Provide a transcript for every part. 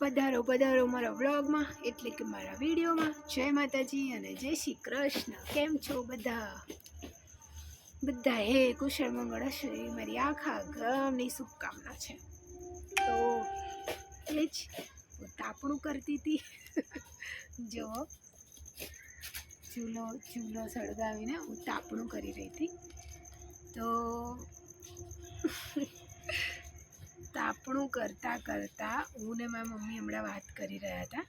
પધારો પધારો મારા વ્લોગમાં, એટલે કે મારા વિડીયોમાં. જય માતાજી અને જય શ્રી કૃષ્ણ. કેમ છો બધા? બધા હે કુશળ મંગળ હશે મારી આખા ગામની શુભકામના છે. તો એ જ હું તાપણું કરતી હતી જો, ચૂલો ચૂલો સળગાવીને હું તાપણું કરી રહી હતી. તો તાપણું કરતાં કરતાં હું ને મારી મમ્મી હમણાં વાત કરી રહ્યા હતા.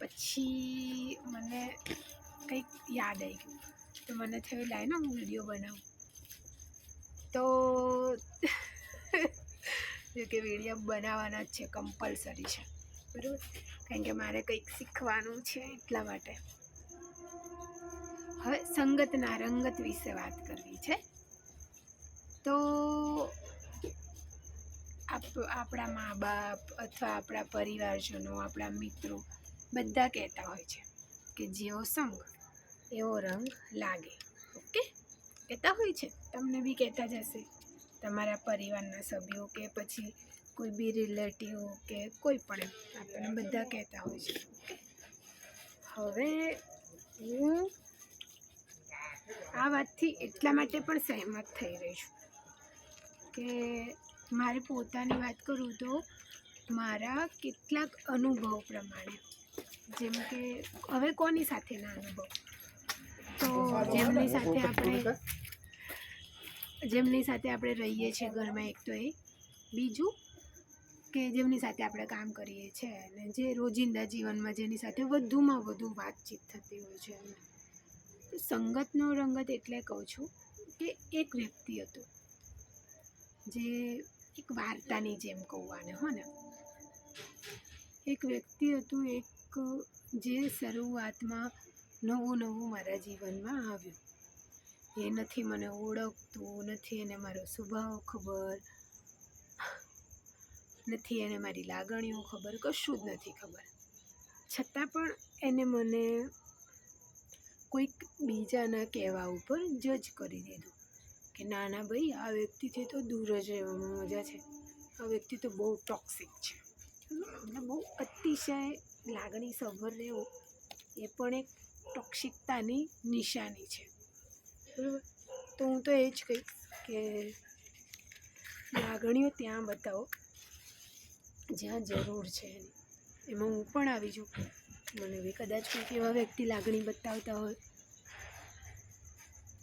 પછી મને કંઈક યાદ આવી ગયું. તો મને થયું, લાય ને, હું વીડિયો બનાવું. તો કે વીડિયો બનાવવાના જ છે કમ્પલસરી છે. બરાબર? કારણ કે મારે કંઈક શીખવાનું છે એટલા માટે. હવે સંગતના રંગત વિશે વાત કરવી છે. તો આપણા મા બાપ અથવા આપણા પરિવારજનો, આપણા મિત્રો બધા કહેતા હોય છે કે જેવો સંગ, એવો રંગ લાગે. ઓકે? કહેતા હોય છે? તમને બી કહેતા જ હશે. તમારા પરિવારના સભ્યો કે પછી કોઈ બી રિલેટિવ કે કોઈ પણ આપણને બધા કહેતા હોય છે. હવે હું આ વાતથી એટલા માટે પણ સહેમત થઈ રહી છું કે મારે પોતાની વાત કરું તો મારા કેટલાક અનુભવ પ્રમાણે. જેમ કે હવે કોની સાથેના અનુભવ? તો જેમની સાથે આપણે જેમની સાથે આપણે રહીએ છીએ ઘરમાં એક તો એ. બીજું કે જેમની સાથે આપણે કામ કરીએ છીએ અને જે રોજિંદા જીવનમાં જેની સાથે વધુમાં વધુ વાતચીત થતી હોય છે. એમને સંગતનો રંગત એટલે કહું છું કે એક વ્યક્તિ હતો. જે એક વાર્તાની જેમ કહું આને, હો ને. એક વ્યક્તિ હતું, એક જે શરૂઆતમાં નવું નવું મારા જીવનમાં આવ્યું. એ નથી મને ઓળખતું, નથી એને મારો સ્વભાવ ખબર, નથી એને મારી લાગણીઓ ખબર, કશું જ નથી ખબર. છતાં પણ એને મને કોઈક બીજાના કહેવા ઉપર જજ કરી દીધું. કે ના ના ભાઈ, આ વ્યક્તિથી તો દૂર જ રહેવામાં મજા છે. આ વ્યક્તિ તો બહુ ટોક્સિક છે. એટલે બહુ અતિશય લાગણી સભર રહેવું એ પણ એક ટોક્સિકતાની નિશાની છે. બરાબર? તો હું તો એ જ કહીશ કે લાગણીઓ ત્યાં બતાવો, જ્યાં જરૂર છે એની. એમાં હું પણ આવી જાઉં. મને બી કદાચ કોઈક એવા વ્યક્તિ લાગણી બતાવતા હોય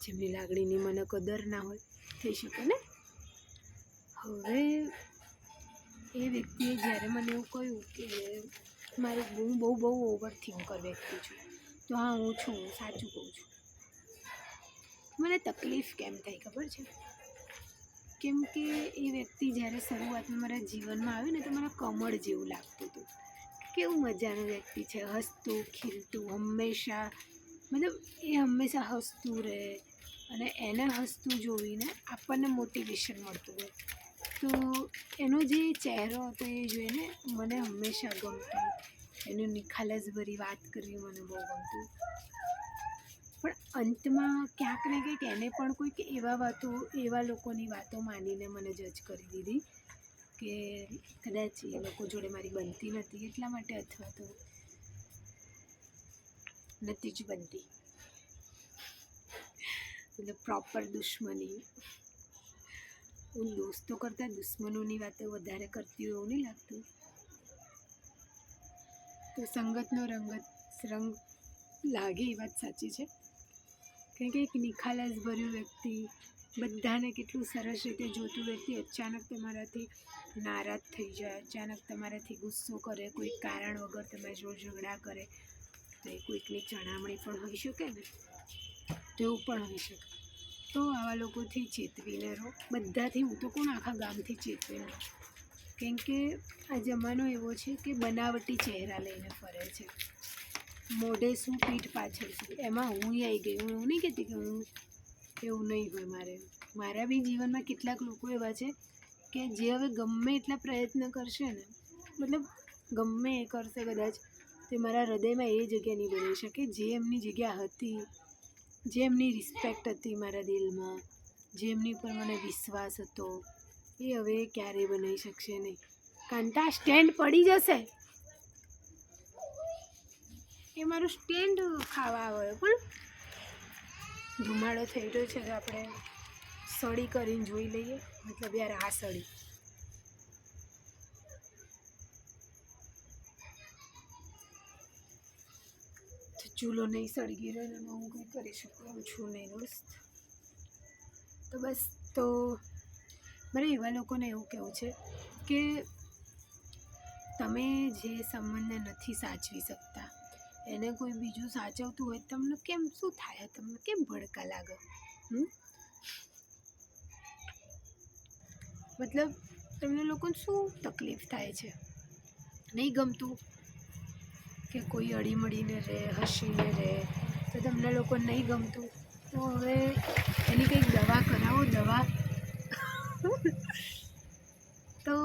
જેમની લાગણીની મને કદર ના હોય, થઈ શકે ને? હવે એ વ્યક્તિએ જ્યારે મને એવું કહ્યું કે મારે હું બહુ બહુ ઓવર થિંકર વ્યક્તિ છું, તો હા, હું છું, સાચું કહું છું. મને તકલીફ કેમ થઈ ખબર છે? કેમ કે એ વ્યક્તિ જ્યારે શરૂઆતમાં મારા જીવનમાં આવ્યું ને, તો મને કમળ જેવું લાગતું હતું. કેવું મજાનું વ્યક્તિ છે, હસતું, ખીલતું, હંમેશા, મતલબ એ હંમેશા હસતું રહે અને એને હસતું જોઈને આપણને મોટિવેશન મળતું હોય. તો એનો જે ચહેરો હતો એ જોઈને મને હંમેશા ગમતું. એનું નિખાલસભરી વાત કરવી મને બહુ ગમતું. પણ અંતમાં ક્યાંક ને ક્યાંક એને પણ કોઈક એવા વાતો, એવા લોકોની વાતો માનીને મને જજ કરી દીધી કે કદાચ એ લોકો જોડે મારી બનતી નથી. એટલા માટે અથવા તો નથી જ બનતી. મતલબ પ્રોપર દુશ્મની. હું દોસ્તો કરતાં દુશ્મનોની વાતો વધારે કરતી હોય એવું નહીં લાગતું. તો સંગતનો રંગત રંગ લાગે એ વાત સાચી છે. કારણ કે એક નિખાલસ ભર્યું વ્યક્તિ બધાને કેટલું સરસ રીતે જોતું વ્યક્તિ અચાનક તમારાથી નારાજ થઈ જાય, અચાનક તમારાથી ગુસ્સો કરે કોઈ કારણ વગર તમારી જોડ ઝઘડા કરે, તો એ કોઈકની ચણામણી પણ હોઈ શકે ને? તેવું પણ હોઈ શકે. તો આવા લોકોથી ચેતવીને રહો. બધાથી હું તો કોણ આખા ગામથી ચેતવીને રહો કેમ કે આ જમાનો એવો છે કે બનાવટી ચહેરા લઈને ફરે છે. મોઢે શું, પીઠ પાછળ શું? એમાં હું આવી ગઈ. હું એવું નહીં કહેતી કે હું એવું નહીં હોય મારે. મારા બી જીવનમાં કેટલાક લોકો એવા છે કે જે હવે ગમે એટલા પ્રયત્ન કરશે ને, મતલબ ગમે એ કરશે કદાચ, તે મારા હૃદયમાં એ જગ્યા નહીં બની શકે. જે એમની જગ્યા હતી જેમની રિસ્પેક્ટ હતી મારા દિલમાં, જેમની પર મને વિશ્વાસ હતો, એ હવે ક્યારેય બનાવી શકશે નહીં. કાંટા સ્ટેન્ડ પડી જશે. એ મારું સ્ટેન્ડ ખાવા આવ્યો પણ ધુમાડો થઈ રહ્યો છે આપણે સળી કરીને જોઈ લઈએ. મતલબ યાર આ સળી. ચૂલો નહીં સળગી રહ્યો ને એમાં હું કંઈ કરી શકું એમ છું નહીં, દોસ્ત. તો બસ, તો મારે એવા લોકોને એવું કહેવું છે કે તમે જે સંબંધને નથી સાચવી શકતા, એને કોઈ બીજું સાચવતું હોય તમને કેમ, શું થાય? તમને કેમ ભડકા લાગે? મતલબ તમને લોકોને શું તકલીફ થાય છે? નહીં ગમતું? કે કોઈ અડીમડીને રહે, હસીને રહે, તો તમને લોકો નહીં ગમતું? તો હવે એની કંઈક દવા કરાવો, દવા. તો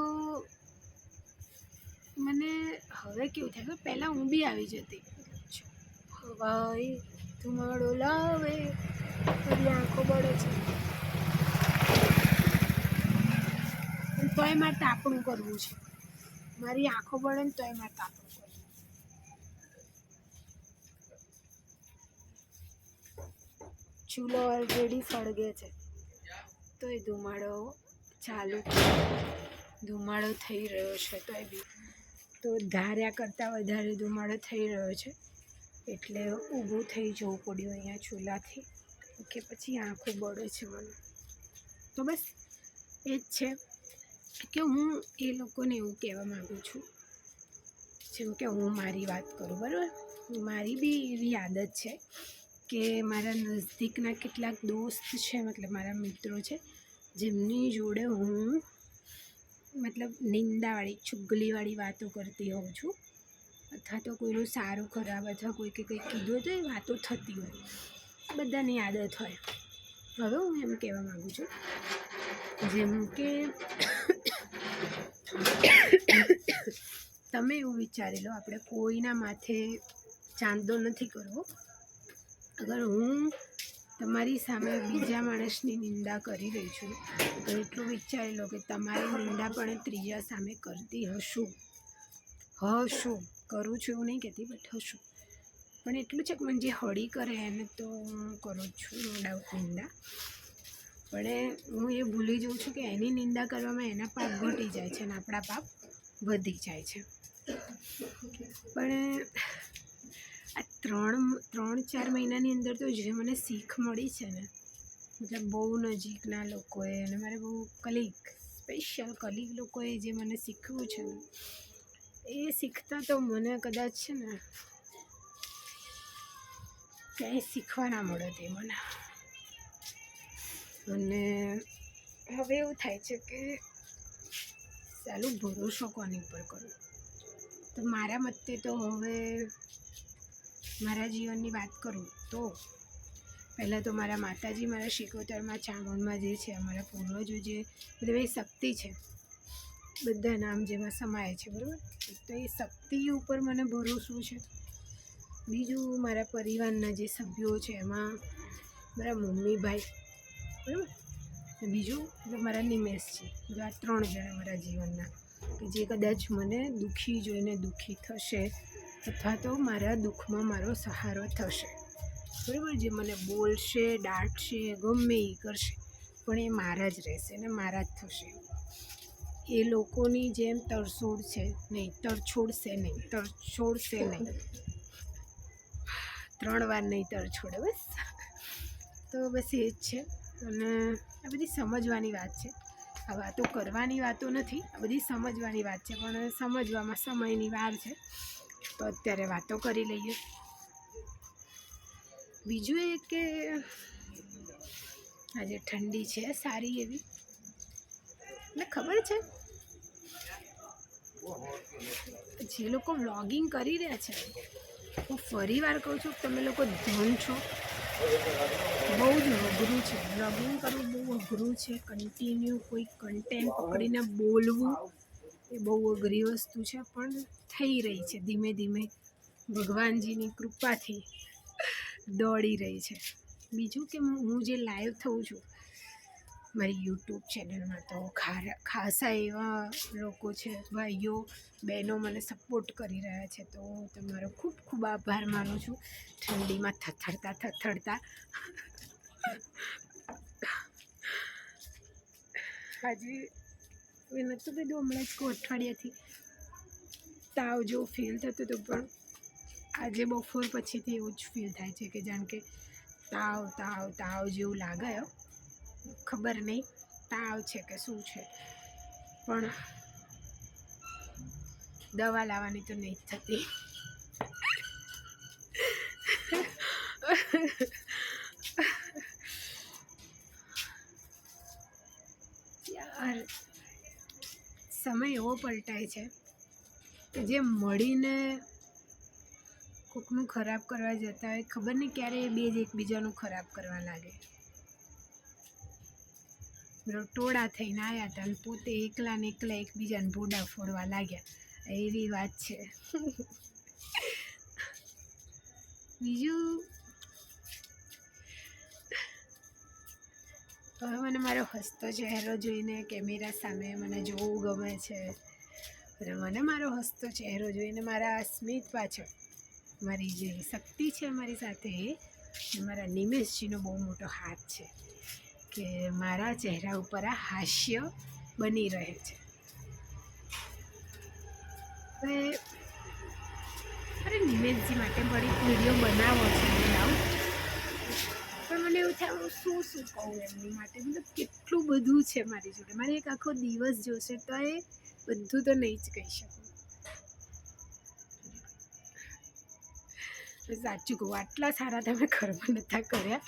મને હવે કેવું થાય? કે પહેલાં હું બી આવી જતી. હવાઈ ધુમાડો લાવે મારી આંખો બળે છે. તોય મારે તાપણું કરવું છે. મારી આંખો બળે ને તોય મારે તાપણું કરવું ચૂલો ઓલરેડી સળગે છે. તો એ ધુમાડો ચાલુ. ધુમાડો થઈ રહ્યો છે તો એ બી. તો ધાર્યા કરતાં વધારે ધુમાડો થઈ રહ્યો છે. એટલે ઊભું થઈ જવું પડ્યું અહીંયા ચૂલાથી. કે પછી આંખો બળે છે મને. તો બસ એ જ છે કે હું એ લોકોને એવું કહેવા માગું છું. જેમ કે હું મારી વાત કરું, બરાબર? મારી બી એવી આદત છે કે મારા નજદીકના કેટલાક દોસ્ત છે, મતલબ મારા મિત્રો છે, જેમની જોડે હું, મતલબ નિંદાવાળી, ચુગલીવાળી વાતો કરતી હોઉં છું. અથવા તો કોઈનું સારું, ખરાબ અથવા કોઈ કે કંઈક કીધું તો એ વાતો થતી હોય. બધાની આદત હોય. હવે હું એમ કહેવા માગું છું, જેમ કે તમે એવું વિચારી લો, આપણે કોઈના માથે ચાંદો નથી કરવો. અગર હું તમારી સામે બીજા માણસની નિંદા કરી રહી છું, તો એટલું વિચારી લો કે તમારી નિંદા પણ ત્રીજા સામે કરતી હશું. હશું. કરું છું એવું નહીં કહેતી બટ હશું. પણ એટલું છે કે મને જે હળી કરે એને તો હું કરું છું, નો ડાઉટ નિંદા. પણ હું એ ભૂલી જાઉં છું કે એની નિંદા કરવામાં એના પાપ ઘટી જાય છે અને આપણા પાપ વધી જાય છે. પણ આ ત્રણ ત્રણ ચાર મહિનાની અંદર તો જે મને શીખ મળી છે ને, મતલબ બહુ નજીકના લોકોએ અને મારે બહુ કલીગ, સ્પેશિયલ કલીગ લોકોએ જે મને શીખવું છે ને, એ શીખતા તો મને કદાચ છે ને, ક્યાંય શીખવા ના મળે તે મને. અને હવે એવું થાય છે કે ચાલું ભરોસો કોની ઉપર કરું? તો મારા મતે તો હવે મારા જીવનની વાત કરું તો પહેલાં તો મારા માતાજી મારા શિકોતરમાં ચામુંડમાં જે છે, અમારા પૂર્વજો જે બધી શક્તિ છે. બધા નામ જેમાં સમાય છે, બરાબર? તો એ શક્તિ ઉપર મને ભરોસો છે. બીજું મારા પરિવારના જે સભ્યો છે, એમાં મારા મમ્મી, ભાઈ, બરાબર? બીજું મારા નિમેશ છે. આ ત્રણ જણા મારા જીવનના, કે જે કદાચ મને દુઃખી જોઈને દુઃખી થશે અથવા તો મારા દુઃખમાં મારો સહારો થશે. બરાબર? જે મને બોલશે, દાટશે, ગમે એ કરશે, પણ એ મારા જ રહેશે ને મારા જ થશે. એ લોકોની જેમ તરછોડ છે નહીં, તરછોડશે નહીં તરછોડશે નહીં. ત્રણ વાર નહીં તરછોડે બસ. તો બસ એ જ છે. અને આ બધી સમજવાની વાત છે. આ વાતો કરવાની વાતો નથી, આ બધી સમજવાની વાત છે, પણ સમજવામાં સમયની વાર છે. તો અત્યારે વાતો કરી લઈએ. બીજું એ કે આજે ઠંડી છે, સારી એવી. મને ખબર છે? જે લોકો વ્લોગિંગ કરી રહ્યા છે, હું ફરી વાર કહું છું, તમે લોકો ધન છો. બહુ જ અઘરું છે. વ્લોગિંગ કરવું બહુ અઘરું છે. કન્ટિન્યુ કોઈ કન્ટેન્ટ પકડીને બોલવું એ બહુ અઘરી વસ્તુ છે, પણ થઈ રહી છે. ધીમે ધીમે ભગવાનજીની કૃપાથી દોડી રહી છે. બીજું કે હું જે લાઈવ થઉં છું, મારી યુટ્યુબ ચેનલમાં તો ખાસા એવા લોકો છે, ભાઈઓ, બહેનો મને સપોર્ટ કરી રહ્યા છે, તો હું તમારો ખૂબ ખૂબ આભાર માનું છું. ઠંડીમાં થથડતા થથડતા. આજે મેં નહોતું કીધું હમણાં જ કહું અઠવાડિયાથી તાવ જેવું ફીલ થતું હતું, પણ આજે બપોર પછીથી એવું જ ફીલ થાય છે કે જાણ કે તાવ તાવ તાવ જેવું લાગાયો ખબર નહીં તાવ છે કે શું છે. પણ દવા લાવવાની તો નહીં જ થતી. સમય એવો પલટાય છે કે જે મળીને કોકનું ખરાબ કરવા જતા હોય, ખબર નહીં ક્યારે એ બે જ એકબીજાનું ખરાબ કરવા લાગે. ટોળા થઈને આવ્યા હતા અને પોતે એકલા ને એકલા એકબીજાને ભોડા ફોડવા લાગ્યા. એવી વાત છે. બીજું હવે મને મારો હસતો ચહેરો જોઈને કેમેરા સામે મને જોવું ગમે છે. અને મને મારો હસતો ચહેરો જોઈને મારા સ્મિત પાછળ મારી જે શક્તિ છે મારી સાથે એ મારા નિમેશજીનો બહુ મોટો હાથ છે કે મારા ચહેરા ઉપર આ હાસ્ય બની રહે છે. હવે અરે નિમેશજી માટે મારી વીડિયો બનાવો છે. બનાવું મને એવું થાય હું શું શું કહું એમની માટે? મતલબ કેટલું બધું છે મારી જોડે. મારે એક આખો દિવસ જોશે તો એ બધું તો નહીં જ કહી શકું. સાચું કહું, આટલા સારા તમે કર્મ નહોતા કર્યા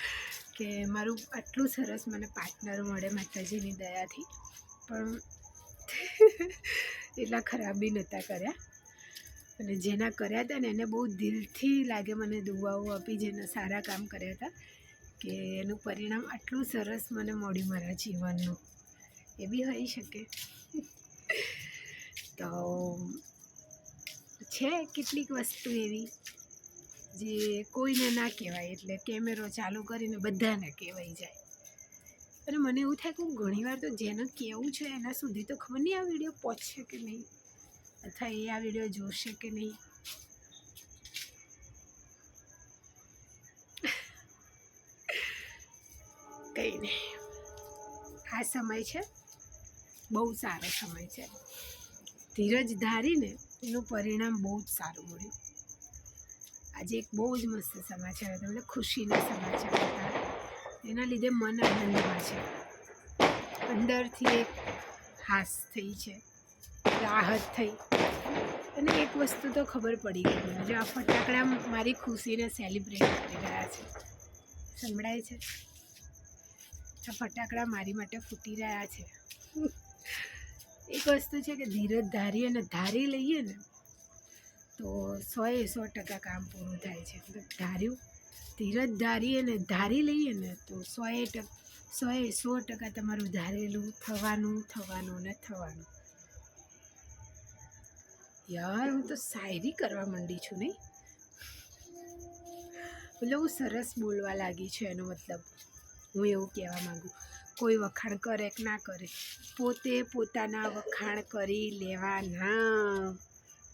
કે મારું આટલું સરસ મને પાર્ટનર મળે માતાજીની દયાથી. પણ એટલા ખરાબ નહોતા કર્યા. અને જેના કર્યા હતા ને એને બહુ દિલથી લાગે મને દુઆઓ આપી, જેના સારા કામ કર્યા હતા. કે એનું પરિણામ આટલું સરસ મને મળ્યું મારા જીવનનું. એ બી હોઈ શકે. તો છે કેટલીક વસ્તુ એવી જે કોઈને ના કહેવાય, એટલે કેમેરો ચાલુ કરીને બધાને કહેવાય જાય. અને મને એવું થાય કે ઘણીવાર તો જેને કહેવું છે એના સુધી તો ખબર નહીં આ વીડિયો પહોંચશે કે નહીં. અથવા એ આ વીડિયો જોશે કે નહીં. કંઈ નહીં. આ સમય છે, બહુ સારો સમય છે. ધીરજ ધારીને એનું પરિણામ બહુ જ સારું મળ્યું. આજે એક બહુ જ મસ્ત સમાચાર હતા મતલબ ખુશીના સમાચાર હતા. એના લીધે મન આનંદમાં છે. અંદરથી એક હાસ થઈ છે, રાહત થઈ. અને એક વસ્તુ તો ખબર પડી ગઈ આજે આ ફટાકડા મારી ખુશીને સેલિબ્રેટ કરી રહ્યા છે. સંભળાય છે? આ ફટાકડા મારી માટે ફૂટી રહ્યા છે. એક વસ્તુ છે કે ધીરજ ધારી અને ધારી લઈએ ને, તો સોએ સો ટકા કામ પૂરું થાય છે. ધાર્યું, ધીરજ ધારી અને ધારી લઈએ ને, તો સોએ ટક, સોએ સો ટકા તમારું ધારેલું થવાનું થવાનું ને થવાનું. યાર, હું તો શાયરી કરવા માંડી છું નહીં. એટલે હું સરસ બોલવા લાગી છું એનો મતલબ. હું એવું કહેવા માગું. કોઈ વખાણ કરે કે ના કરે, પોતે પોતાના વખાણ કરી લેવાના.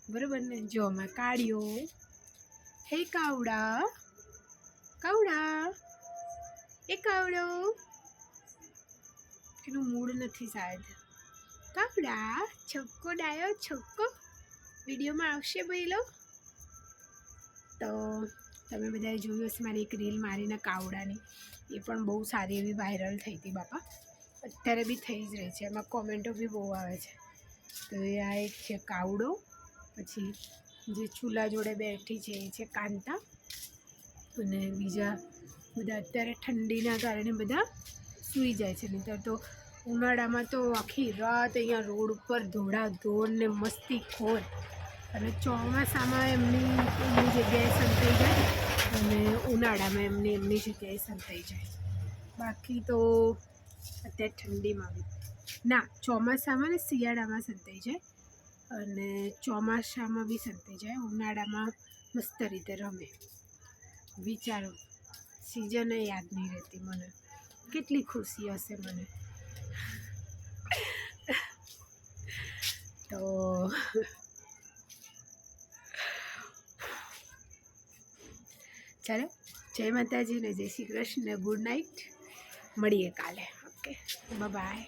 બરાબર ને? જો આમાં કાઢ્યો હે કાવડા. કાવડા. એ કાવડો. એનું મૂળ નથી સાહેબ. કાવડા છક્કો ડાયો છક્કો વિડીયોમાં આવશે ભાઈ લો તો તમે બધાએ જોયું હશે મારી એક રીલ મારીને કાવડાની. એ પણ બહુ સારી એવી વાયરલ થઈ હતી બાપા. અત્યારે બી થઈ જ રહી છે. એમાં કોમેન્ટો બી બહુ આવે છે. તો એ આ એક છે કાવડો. પછી જે ચૂલા જોડે બેઠી છે એ છે કાંતા. અને બીજા બધા અત્યારે ઠંડીના કારણે બધા સૂઈ જાય છે. નહીંતર તો ઉનાળામાં તો આખી રાત અહીંયા રોડ ઉપર ધોળા ધોળ ને મસ્તી ખોર. અને ચોમાસામાં એમની એમની જગ્યાએ સંતાઈ જાય અને ઉનાળામાં એમની એમની જગ્યાએ સંતાઈ જાય. બાકી તો અત્યારે ઠંડીમાં બી. ના, ચોમાસામાં ને શિયાળામાં સંતાઈ જાય અને ચોમાસામાં બી સંતાઈ જાય. ઉનાળામાં મસ્ત રીતે રમે. વિચારો સિઝન યાદ નહીં રહેતી મને. કેટલી ખુશી હશે મને. તો ચાલો. જય માતાજી ને જય શ્રી કૃષ્ણ. Good night. મળીએ કાલે. ઓકે. બાય